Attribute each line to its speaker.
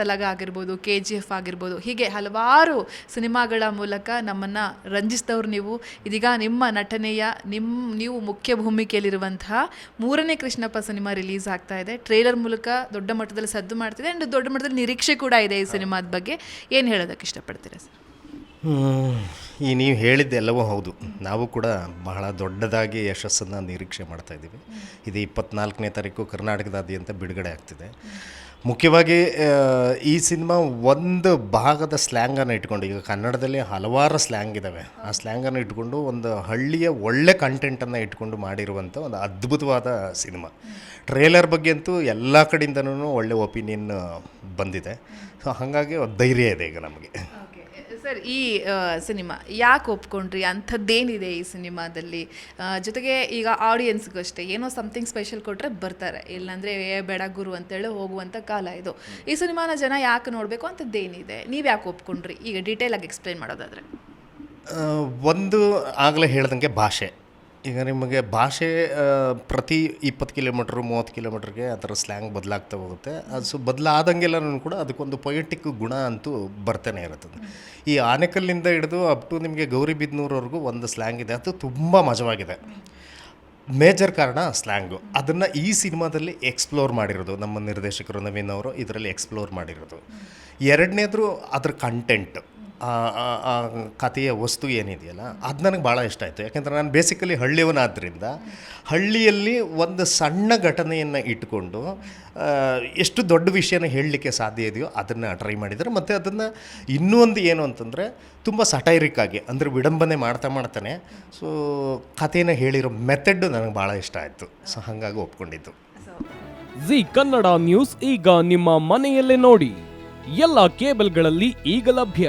Speaker 1: ಸಲಗ ಆಗಿರ್ಬೋದು K G F ಆಗಿರ್ಬೋದು, ಹೀಗೆ ಹಲವಾರು ಸಿನಿಮಾಗಳ ಮೂಲಕ ನಮ್ಮನ್ನು ರಂಜಿಸಿದವ್ರು ನೀವು. ಇದೀಗ ನಿಮ್ಮ ನಟನೆಯ ನಿಮ್ಮ ನೀವು ಮುಖ್ಯ ಭೂಮಿಕೆಯಲ್ಲಿರುವಂತಹ ಮೂರನೇ ಕೃಷ್ಣಪ್ಪ ಸಿನಿಮಾ ರಿಲೀಸ್ ಆಗ್ತಾ ಇದೆ. ಟ್ರೇಲರ್ ಮೂಲಕ ದೊಡ್ಡ ಮಟ್ಟದಲ್ಲಿ ಸದ್ದು ಮಾಡ್ತಿದೆ ಆ್ಯಂಡ್ ದೊಡ್ಡ ಮಟ್ಟದಲ್ಲಿ ನಿರೀಕ್ಷೆ ಕೂಡ ಇದೆ ಈ ಸಿನಿಮಾದ ಬಗ್ಗೆ. ಏನು ಹೇಳೋದಕ್ಕೆ ಇಷ್ಟಪಡ್ತೀರಾ ಸರ್.
Speaker 2: ಈ ನೀವು ಹೇಳಿದ್ದೆಲ್ಲವೂ ಹೌದು. ನಾವು ಕೂಡ ಬಹಳ ದೊಡ್ಡದಾಗಿ ಯಶಸ್ಸನ್ನು ನಿರೀಕ್ಷೆ ಮಾಡ್ತಾ ಇದ್ದೀವಿ. ಇದು ಇಪ್ಪತ್ನಾಲ್ಕನೇ ತಾರೀಕು ಕರ್ನಾಟಕದಾದ್ಯಂತ ಬಿಡುಗಡೆ ಆಗ್ತಿದೆ. ಮುಖ್ಯವಾಗಿ ಈ ಸಿನಿಮಾ ಒಂದು ಭಾಗದ ಸ್ಲ್ಯಾಂಗನ್ನು ಇಟ್ಕೊಂಡು ಈಗ ಕನ್ನಡದಲ್ಲಿ ಹಲವಾರು ಸ್ಲ್ಯಾಂಗ್ ಇದ್ದಾವೆ ಆ ಸ್ಲ್ಯಾಂಗನ್ನು ಇಟ್ಕೊಂಡು ಒಂದು ಹಳ್ಳಿಯ ಒಳ್ಳೆ ಕಂಟೆಂಟನ್ನು ಇಟ್ಕೊಂಡು ಮಾಡಿರುವಂಥ ಒಂದು ಅದ್ಭುತವಾದ ಸಿನಿಮಾ. ಟ್ರೇಲರ್ ಬಗ್ಗೆ ಅಂತೂ ಎಲ್ಲ ಕಡೆಯಿಂದನೂ ಒಳ್ಳೆ ಒಪಿನಿಯನ್ ಬಂದಿದೆ. ಸೊ ಹಾಗಾಗಿ ಧೈರ್ಯ ಇದೆ ಈಗ ನಮಗೆ.
Speaker 1: ಸರ್, ಈ ಸಿನಿಮಾ ಯಾಕೆ ಒಪ್ಕೊಂಡ್ರಿ? ಅಂಥದ್ದೇನಿದೆ ಈ ಸಿನಿಮಾದಲ್ಲಿ? ಜೊತೆಗೆ ಈಗ ಆಡಿಯನ್ಸ್ಗೂ ಅಷ್ಟೇ ಏನೋ ಸಮಥಿಂಗ್ ಸ್ಪೆಷಲ್ ಕೊಟ್ಟರೆ ಬರ್ತಾರೆ. ಇಲ್ಲಾಂದರೆ, ಏ, ಬೇಡ ಗುರು ಅಂತೇಳಿ ಹೋಗುವಂಥ ಕಾಲ ಇದು. ಈ ಸಿನಿಮಾನ ಜನ ಯಾಕೆ ನೋಡಬೇಕು? ಅಂಥದ್ದೇನಿದೆ? ನೀವು ಯಾಕೆ ಒಪ್ಕೊಂಡ್ರಿ? ಈಗ ಡೀಟೇಲಾಗಿ ಎಕ್ಸ್ಪ್ಲೈನ್ ಮಾಡೋದಾದರೆ.
Speaker 2: ಒಂದು ಆಗಲೇ ಹೇಳ್ದಂಗೆ ಭಾಷೆ. ಈಗ ನಿಮಗೆ ಭಾಷೆ ಪ್ರತಿ ಇಪ್ಪತ್ತು ಕಿಲೋಮೀಟ್ರ್, ಮೂವತ್ತು ಕಿಲೋಮೀಟ್ರಿಗೆ ಆ ಥರ ಸ್ಲ್ಯಾಂಗ್ ಬದಲಾಗ್ತಾ ಹೋಗುತ್ತೆ. ಅದು ಸೊ ಬದಲಾದಂಗೆಲ್ಲನೂ ಕೂಡ ಅದಕ್ಕೊಂದು ಪೊಯೆಟಿಕ್ ಗುಣ ಅಂತೂ ಬರ್ತಾನೆ ಇರುತ್ತದೆ ಈ ಆನೆಕಲ್ಲಿಂದ ಹಿಡಿದು ಅಪ್ ಟು ನಿಮಗೆ ಗೌರಿಬಿದ್ನೂರವರೆಗೂ ಒಂದು ಸ್ಲ್ಯಾಂಗ್ ಇದೆ. ಅದು ತುಂಬ ಮಜವಾಗಿದೆ. ಮೇಜರ್ ಕಾರಣ ಸ್ಲ್ಯಾಂಗು. ಅದನ್ನು ಈ ಸಿನಿಮಾದಲ್ಲಿ ಎಕ್ಸ್ಪ್ಲೋರ್ ಮಾಡಿರೋದು. ನಮ್ಮ ನಿರ್ದೇಶಕರು ನವೀನ್ ಅವರು ಇದರಲ್ಲಿ ಎಕ್ಸ್ಪ್ಲೋರ್ ಮಾಡಿರೋದು. ಎರಡನೇದು ಅದ್ರ ಕಂಟೆಂಟ್ ಆ ಕಥೆಯ ವಸ್ತು ಏನಿದೆಯಲ್ಲ ಅದು ನನಗೆ ಭಾಳ ಇಷ್ಟ ಆಯಿತು. ಯಾಕೆಂದರೆ ನಾನು ಬೇಸಿಕಲಿ ಹಳ್ಳಿಯವನಾದ್ದರಿಂದ ಹಳ್ಳಿಯಲ್ಲಿ ಒಂದು ಸಣ್ಣ ಘಟನೆಯನ್ನು ಇಟ್ಕೊಂಡು ಎಷ್ಟು ದೊಡ್ಡ ವಿಷಯನ ಹೇಳಲಿಕ್ಕೆ ಸಾಧ್ಯ ಇದೆಯೋ ಅದನ್ನು ಟ್ರೈ ಮಾಡಿದ್ದಾರೆ. ಮತ್ತು ಅದನ್ನು ಇನ್ನೂ ಒಂದು ಏನು ಅಂತಂದರೆ ತುಂಬ ಸಟೈರಿಕ್ ಆಗಿ ಅಂದರೆ ವಿಡಂಬನೆ ಮಾಡ್ತಾ ಮಾಡ್ತಾನೆ. ಸೊ ಕಥೆನ ಹೇಳಿರೋ ಮೆಥಡ್ ನನಗೆ ಭಾಳ ಇಷ್ಟ ಆಯಿತು. ಸೊ ಹಾಗಾಗಿ ಒಪ್ಕೊಂಡಿದ್ದು.
Speaker 3: ಜಿ ಕನ್ನಡ ನ್ಯೂಸ್ ಈಗ ನಿಮ್ಮ ಮನೆಯಲ್ಲೇ ನೋಡಿ. ಎಲ್ಲ ಕೇಬಲ್ಗಳಲ್ಲಿ ಈಗ ಲಭ್ಯ.